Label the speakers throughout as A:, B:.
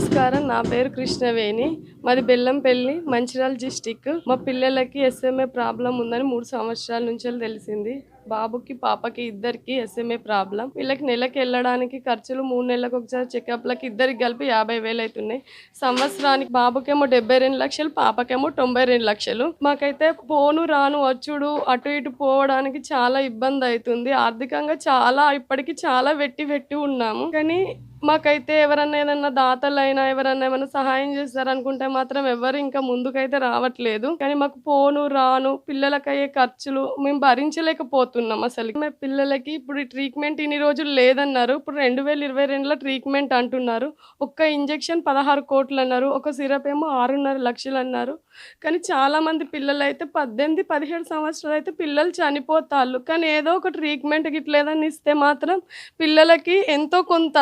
A: నమస్కారం. నా పేరు కృష్ణవేణి. మాది బెల్లంపల్లి మంచిర్యాల డిస్టిక్. మా పిల్లలకి ఎస్ఎంఏ ప్రాబ్లం ఉందని మూడు సంవత్సరాల నుంచి తెలిసింది. బాబుకి పాపకి ఇద్దరికి ఎస్ఎంఏ ప్రాబ్లం. వీళ్ళకి నెలకి వెళ్ళడానికి ఖర్చులు మూడు నెలలకు ఒకసారి చెకప్లకి ఇద్దరికి కలిపి యాభై వేలు అవుతున్నాయి. సంవత్సరానికి బాబుకేమో డెబ్బై రెండు లక్షలు పాపకేమో తొంభై రెండు లక్షలు. మాకైతే పోను రాను వచ్చుడు అటు ఇటు పోవడానికి చాలా ఇబ్బంది అవుతుంది. ఆర్థికంగా చాలా ఇప్పటికి చాలా వెట్టి వెట్టి ఉన్నాము. కానీ మాకైతే ఎవరన్నా ఏదన్నా దాతలైనా ఎవరన్నా ఏమైనా సహాయం చేస్తారనుకుంటే మాత్రం ఎవరు ఇంకా ముందుకైతే రావట్లేదు. కానీ మాకు పోను రాను పిల్లలకి అయ్యే ఖర్చులు మేము భరించలేకపోతున్నాం అసలు. మా పిల్లలకి ఇప్పుడు ట్రీట్మెంట్ ఇన్ని రోజులు లేదన్నారు. ఇప్పుడు రెండు వేల ఇరవై రెండులో ట్రీట్మెంట్ అంటున్నారు. ఒక్క ఇంజెక్షన్ పదహారు కోట్లు అన్నారు. ఒక సిరప్ ఏమో ఆరున్నర లక్షలు అన్నారు. కానీ చాలామంది పిల్లలు అయితే పద్దెనిమిది పదిహేడు సంవత్సరాలు అయితే పిల్లలు చనిపోతారు కానీ ఏదో ఒక ట్రీట్మెంట్ గిట్లేదని ఇస్తే మాత్రం పిల్లలకి ఎంతో కొంత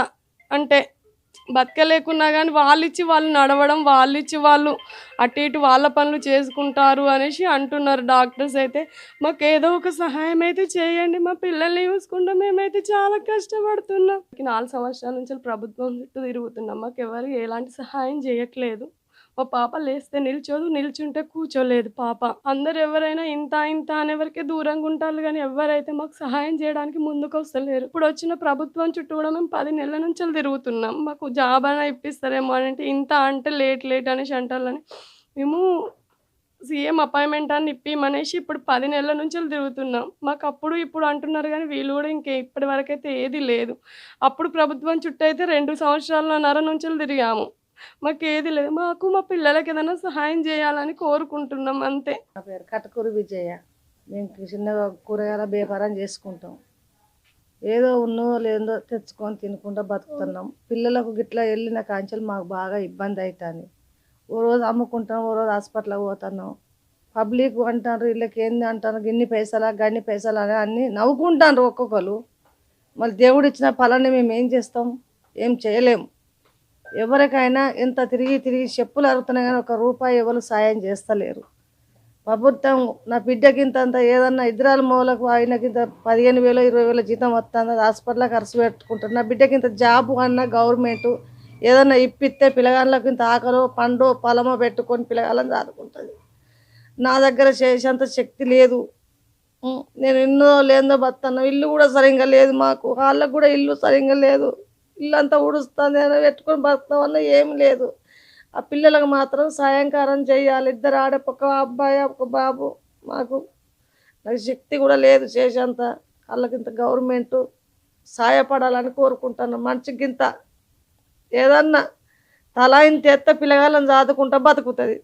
A: అంటే బతకలేకున్నా కానీ వాళ్ళు ఇచ్చి వాళ్ళు నడవడం వాళ్ళు ఇచ్చి వాళ్ళు అటు ఇటు వాళ్ళ పనులు చేసుకుంటారు అనేసి అంటున్నారు డాక్టర్స్ అయితే. మాకు ఏదో ఒక సహాయం అయితే చేయండి మా పిల్లల్ని చూసుకుంటాం మేమైతే చాలా కష్టపడుతున్నాం. నాలుగు సంవత్సరాల నుంచి ప్రభుత్వం చుట్టూ తిరుగుతున్నాం మాకు ఎవరు ఎలాంటి సహాయం చేయట్లేదు. మా పాప లేస్తే నిల్చోదు నిల్చుంటే కూర్చోలేదు పాప. అందరు ఎవరైనా ఇంత ఇంత అనేవరకే దూరంగా ఉంటారు కానీ ఎవరైతే మాకు సహాయం చేయడానికి ముందుకు వస్తలేరు. ఇప్పుడు వచ్చిన ప్రభుత్వం చుట్టూ కూడా మేము పది నెలల నుంచి తిరుగుతున్నాం. మాకు జాబ్ అయినా ఇప్పిస్తారేమో అని అంటే ఇంత అంటే లేట్ లేట్ అనేసి అంటారని మేము సీఎం అపాయింట్మెంట్ అని ఇప్పిమనేసి ఇప్పుడు పది నెలల నుంచి తిరుగుతున్నాం. మాకు అప్పుడు ఇప్పుడు అంటున్నారు కానీ వీళ్ళు కూడా ఇంకే ఇప్పటి వరకు అయితే ఏది లేదు. అప్పుడు ప్రభుత్వం చుట్టూ అయితే రెండు సంవత్సరాలన్నర నుంచి తిరిగాము. మాకేది లేదు. మాకు మా పిల్లలకి ఏదైనా సహాయం చేయాలని కోరుకుంటున్నాం అంతే.
B: నా పేరు కటకూరు విజయ. మేము చిన్నగా కూరగాయల వ్యాపారం చేసుకుంటాం. ఏదో ఉన్నో లేదో తెచ్చుకొని తినుకుంటూ బతుకుతున్నాం. పిల్లలకు గిట్లా వెళ్ళిన కాంచెలు మాకు బాగా ఇబ్బంది అవుతుంది ఓ రోజు అమ్ముకుంటాం ఓ రోజు హాస్పిటల్కి పోతున్నాం. పబ్లిక్ అంటారు వీళ్ళకి ఏంది అంటారు గిన్ని పైసలా గన్ని పైసలా అని అన్నీ నవ్వుకుంటారు ఒక్కొక్కరు. మళ్ళీ దేవుడు ఇచ్చిన ఫలాన్ని మేము ఏం చేస్తాం? ఏం చేయలేము ఎవరికైనా ఇంత తిరిగి తిరిగి చెప్పులు అరుగుతున్నాయి కానీ ఒక రూపాయి ఎవరు సాయం చేస్తలేరు. ప్రభుత్వం నా బిడ్డకి ఇంత అంత ఏదన్నా ఇద్దరాల మూలకు ఆయనకింత పదిహేను వేలు ఇరవై వేల జీతం వస్తుంది హాస్పిటల్ హాస్పిటల్లో ఖర్చు పెట్టుకుంటారు నా బిడ్డకి ఇంత జాబు అన్నా గవర్నమెంట్ ఏదన్నా ఇప్పిస్తే పిల్లగాళ్ళకి ఇంత ఆకలో పండు పొలమో పెట్టుకొని పిల్లగాళ్ళని చదువుకుంటుంది నా దగ్గర చేసేంత శక్తి లేదు. నేను ఎన్నో లేదో బతాను ఇల్లు కూడా సరిగ్గా లేదు మాకు. వాళ్ళకు కూడా ఇల్లు సరిగ్గా లేదు. ఇల్లంతా అంతా ఉడుస్తుంది అని పెట్టుకొని బతామన్నా ఏం లేదు. ఆ పిల్లలకు మాత్రం సాయంకారం చేయాలి. ఇద్దరు ఆడ ఒక అబ్బాయి ఒక బాబు మాకు నాకు శక్తి కూడా లేదు చేసేంత. వాళ్ళకింత గవర్నమెంట్ సాయపడాలని కోరుకుంటాను మంచిగింత ఏదన్నా తలా ఇంత ఎత్త పిల్లగాళ్ళని చదువుకుంటా బతుకుతుంది.